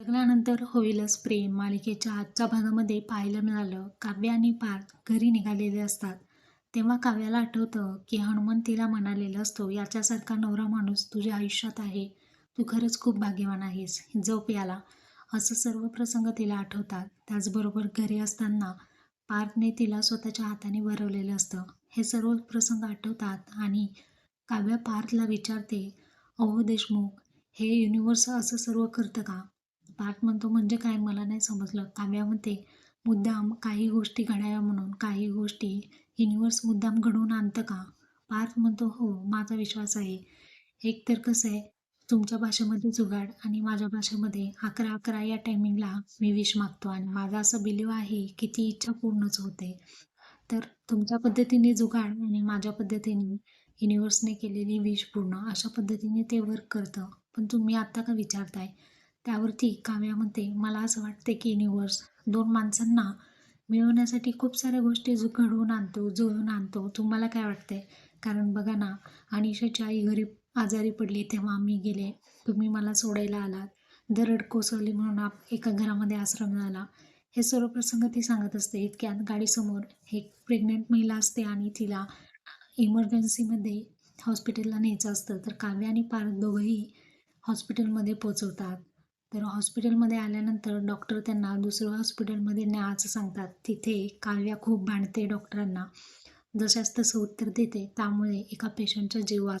लग्नानंतर होईलच प्रेम. मालिकेच्या आजच्या भागामध्ये पाहायला मिळालं काव्य आणि पार्थ घरी निघालेले असतात. तेव्हा काव्याला आठवतं की हनुमंत तिला म्हणालेला असतो याच्यासारखा नवरा माणूस तुझ्या आयुष्यात आहे. तू खरंच खूप भाग्यवान आहेस. जप याला. असं सर्व प्रसंग तिला आठवतात. त्याचबरोबर घरी असताना पार्थने तिला स्वतःच्या हाताने भरवलेलं असतं. हे सर्व प्रसंग आठवतात आणि काव्य पार्थला विचारते अहो देशमुख हे युनिवर्स असं सर्व करतं का? पाठ म्हणतो म्हणजे काय मला नाही समजलं. काव्यामध्ये मुद्दाम काही गोष्टी घडाव्या म्हणून काही गोष्टी युनिवर्स मुद्दाम घडवून आणतं का? पार्थ म्हणतो हो माझा विश्वास आहे. एक तर कसं आहे तुमच्या भाषेमध्ये जुगाड आणि माझ्या भाषेमध्ये अकरा अकरा या टायमिंगला मी विश मागतो आणि माझा असं बिलीव आहे की ती इच्छा पूर्णच होते. तर तुमच्या पद्धतीने जुगाड आणि माझ्या पद्धतीने युनिवर्सने केलेली विश पूर्ण अशा पद्धतीने ते वर्क करतं. पण तुम्ही आत्ता का विचारताय? त्यावरती काव्या म्हणते मला असं वाटते की युनिवर्स दोन माणसांना मिळवण्यासाठी खूप साऱ्या गोष्टी जु घडवून आणतो जुळवून आणतो. तुम्हाला काय वाटतंय? कारण बघा ना अनिशाची आई घरी आजारी पडली तेव्हा आम्ही गेले. तुम्ही मला सोडायला आलात. दरड कोसळली म्हणून आप एका घरामध्ये आश्रम झाला हे सर्व प्रसंग ती सांगत असते. इतक्यात गाडीसमोर एक प्रेग्नेंट महिला असते आणि तिला इमर्जन्सीमध्ये हॉस्पिटलला न्यायचं असतं. तर काव्य आणि पार दोघंही हॉस्पिटलमध्ये पोचवतात तर हॉस्पिटलमध्ये आल्यानंतर डॉक्टर त्यांना दुसरं हॉस्पिटलमध्ये न्यायचं सांगतात. तिथे काव्या खूप भांडते डॉक्टरांना. जशास तसं उत्तर देते. त्यामुळे एका पेशंटचा जीव वाच